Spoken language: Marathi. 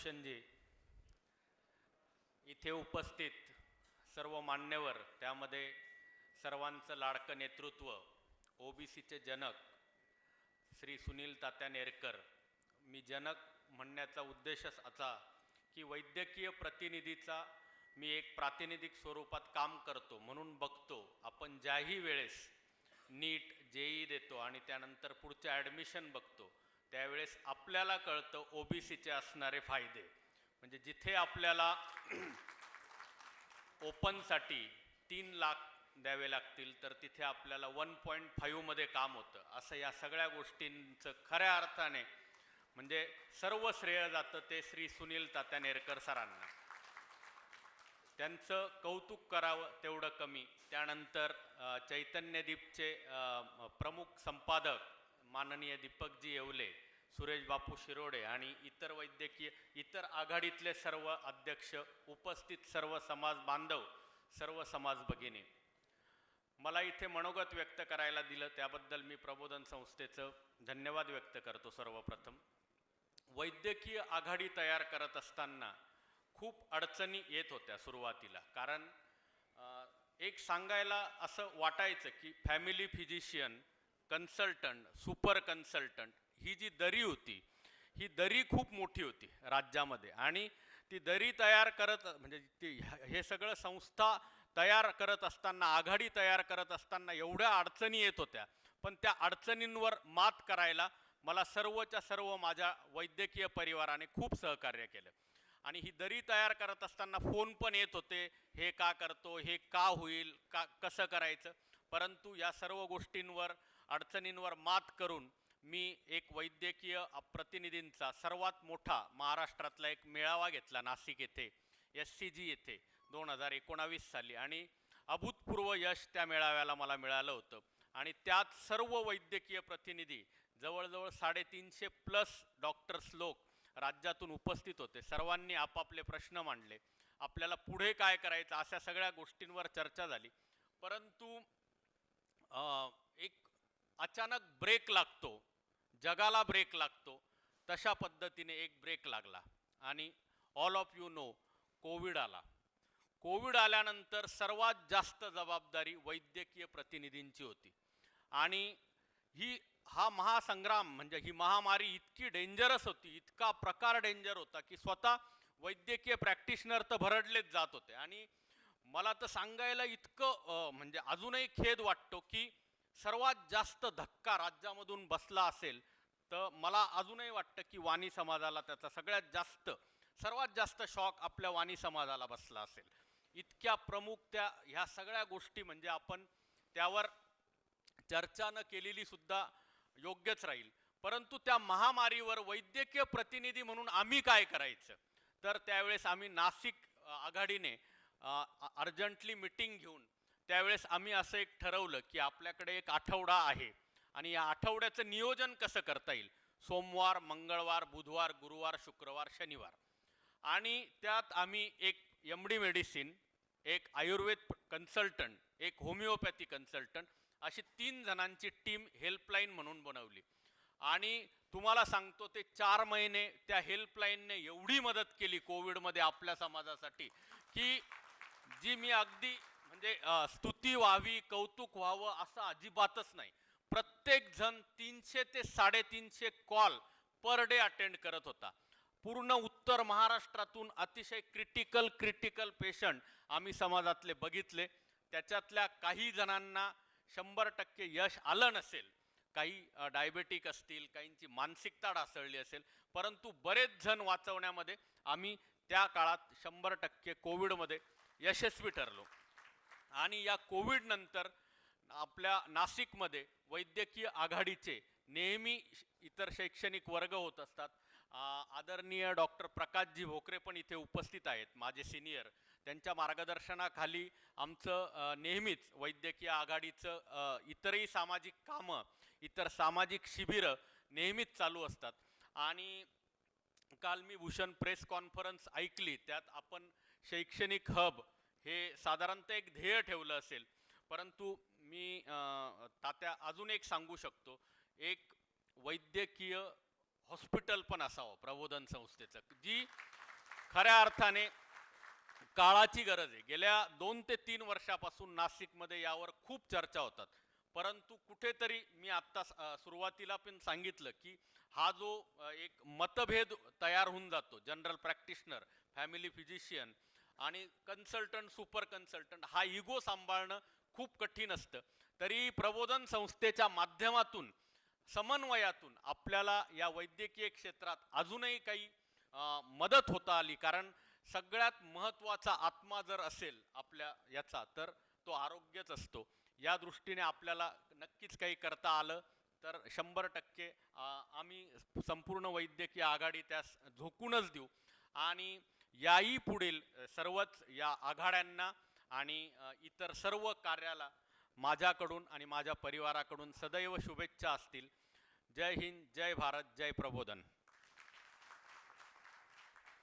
भूषणजी इथे उपस्थित सर्व मान्यवर त्यामध्ये सर्वांचं लाडकं नेतृत्व ओबीसीचे जनक श्री सुनील तात्या नेरकर. मी जनक म्हणण्याचा उद्देशच असा की वैद्यकीय प्रतिनिधीचा मी एक प्रातिनिधिक स्वरूपात काम करतो म्हणून बघतो. आपण ज्याही वेळेस नीट जेई देतो आणि त्यानंतर पुढच्या ॲडमिशन बघतो. त्यावेळेस आपल्याला कळतं ओबीसीचे असणारे फायदे. म्हणजे जिथे आपल्याला ओपनसाठी तीन लाख द्यावे लागतील तर तिथे आपल्याला वन पॉईंट फाईव्हमध्ये काम होतं. असं या सगळ्या गोष्टींचं खऱ्या अर्थाने म्हणजे सर्व श्रेय जातं ते श्री सुनील तात्या नेरकर सरांना. त्यांचं कौतुक करावं तेवढं कमी. त्यानंतर चैतन्यदीपचे प्रमुख संपादक माननीय दीपकजी येवले सुरेश बापू शिरोडे आणि इतर वैद्यकीय इतर आघाडीतले सर्व अध्यक्ष उपस्थित सर्व समाज बांधव सर्व समाज भगिनी. मला इथे मनोगत व्यक्त करायला दिलं त्याबद्दल मी प्रबोधन संस्थेचं धन्यवाद व्यक्त करतो सर्वप्रथम. वैद्यकीय आघाडी तयार करत असताना खूप अडचणी येत होत्या सुरुवातीला कारण एक सांगायला असं वाटायचं की family physician consultant super consultant ही जी दरी होती ही दरी खूप मोठी होती राज्यामध्ये. आणि ती दरी तयार करत म्हणजे ती हे सगळं संस्था तयार करत असताना आघाडी तयार करत असताना एवढ्या अडचणी येत होत्या. पण त्या अडचणींवर मात करायला मला सर्वच्या सर्व माझ्या वैद्यकीय परिवाराने खूप सहकार्य केलं. आणि ही दरी तयार करत असताना फोन पण येत होते हे का करतो हे का होईल का कसं करायचं? परंतु या सर्व गोष्टींवर अडचणींवर मात करून मी एक वैद्यकीय प्रतिनिधींचा सर्वात मोठा महाराष्ट्रातला एक मेळावा घेतला नाशिक येथे एस सी जी येथे दोन हजार एकोणावीस साली. आणि अभूतपूर्व यश त्या मेळाव्याला मला मिळालं होतं. आणि त्यात सर्व वैद्यकीय प्रतिनिधी जवळजवळ साडेतीनशे प्लस डॉक्टर्स लोक राज्यातून उपस्थित होते. सर्वांनी आपापले प्रश्न मांडले. आपल्याला पुढे काय करायचं अशा सगळ्या गोष्टींवर चर्चा झाली. परंतु एक अचानक ब्रेक लागतो जगाला ब्रेक लागतो तशा पद्धतीने एक ब्रेक लागला. आणि all of you know Covid आला. कोविड आल्यानंतर सर्वात जास्त जबाबदारी वैद्यकीय प्रतिनिधींची होती. आणि ही हा महासंग्राम म्हणजे ही महामारी इतकी डेंजरस होती इतका प्रकार डेंजर होता की स्वतः वैद्यकीय प्रॅक्टिशनर तर भरडलेच जात होते. आणि मला तर सांगायला इतकं म्हणजे अजूनही खेद वाटतो की सर्वात जास्त धक्का राज्यामधून बसला असेल तर मला अजूनही वाटतं की वाणी समाजाला त्याचा सगळ्यात जास्त सर्वात जास्त शॉक आपल्या वाणी समाजाला बसला असेल. इतक्या प्रमुख त्या ह्या सगळ्या गोष्टी म्हणजे आपण त्यावर चर्चा न केलेली सुद्धा योग्यच राहील. परंतु त्या महामारीवर वैद्यकीय प्रतिनिधी म्हणून आम्ही काय करायचं? तर त्यावेळेस आम्ही नाशिक आघाडीने अर्जंटली मिटिंग घेऊन त्यावेळेस आम्ही असं एक ठरवलं की आपल्याकडे एक आठवडा आहे. आणि या आठवड्याचं नियोजन कसं करता येईल? सोमवार मंगळवार बुधवार गुरुवार शुक्रवार शनिवार. आणि त्यात आम्ही एक एम डी मेडिसिन एक आयुर्वेद कन्सल्टंट एक होमिओपॅथी कन्सल्टंट अशी तीन जणांची टीम हेल्पलाईन म्हणून बनवली. आणि तुम्हाला सांगतो ते चार महिने त्या हेल्पलाईनने एवढी मदत केली कोविडमध्ये आपल्या समाजासाठी की जी मी अगदी म्हणजे स्तुती व्हावी कौतुक व्हावं असं अजिबातच नाही. प्रत्येक जण तीनशे ते साडेतीनशे कॉल पर डे अटेंड करत होता. पूर्ण उत्तर महाराष्ट्रातून अतिशय क्रिटिकल क्रिटिकल पेशंट आम्ही समाजातले बघितले. त्याच्यातल्या काही जणांना शंभर टक्के यश आलं नसेल काही डायबेटिक असतील काहींची मानसिकता ढासळली असेल परंतु बरेच जण वाचवण्यामध्ये आम्ही त्या काळात शंभर टक्के कोविडमध्ये यशस्वी ठरलो. आणि या कोविडनंतर आपल्या नाशिकमध्ये वैद्यकीय आघाडीचे नेहमी इतर शैक्षणिक वर्ग होत असतात. आदरणीय डॉक्टर प्रकाशजी भोकरे पण इथे उपस्थित आहेत माझे सिनियर. त्यांच्या मार्गदर्शनाखाली आमचं नेहमीच वैद्यकीय आघाडीचं इतरही सामाजिक कामं इतर सामाजिक शिबिरं नेहमीच चालू असतात. आणि काल मी भूषण प्रेस कॉन्फरन्स ऐकली त्यात आपण शैक्षणिक हब हे साधारणतः एक ध्येय ठेवलं असेल. परंतु मी तात्या अजून एक सांगू शकतो. एक वैद्यकीय हॉस्पिटल पण असावं प्रबोधन संस्थेचं जी खऱ्या अर्थाने काळाची गरज आहे. गेल्या दोन ते तीन वर्षापासून नाशिकमध्ये यावर खूप चर्चा होतात. परंतु कुठेतरी मी आत्ता सुरुवातीला पण सांगितलं की हा जो एक मतभेद तयार होऊन जातो जनरल प्रॅक्टिशनर फॅमिली फिजिशियन आणि कन्सल्टंट सुपर कन्सल्टंट हा इगो सांभाळणं खूप कठीण असतं. तरी प्रबोधन संस्थेच्या माध्यमातून समन्वयातून आपल्याला या वैद्यकीय क्षेत्रात अजूनही काही मदत होता आली. कारण सगळ्यात महत्त्वाचा आत्मा जर असेल आपल्या याचा तर तो आरोग्यच असतो. या दृष्टीने आपल्याला नक्कीच काही करता आलं तर शंभर टक्के आम्ही संपूर्ण वैद्यकीय आघाडी त्यास झोकूनच देऊ. आणि याही पुढील सर्वच या आघाड्यांना आणि इतर सर्व कार्याला माझ्याकडून आणि माझ्या परिवाराकडून सदैव शुभेच्छा असतील. जय हिंद जय भारत जय प्रबोधन.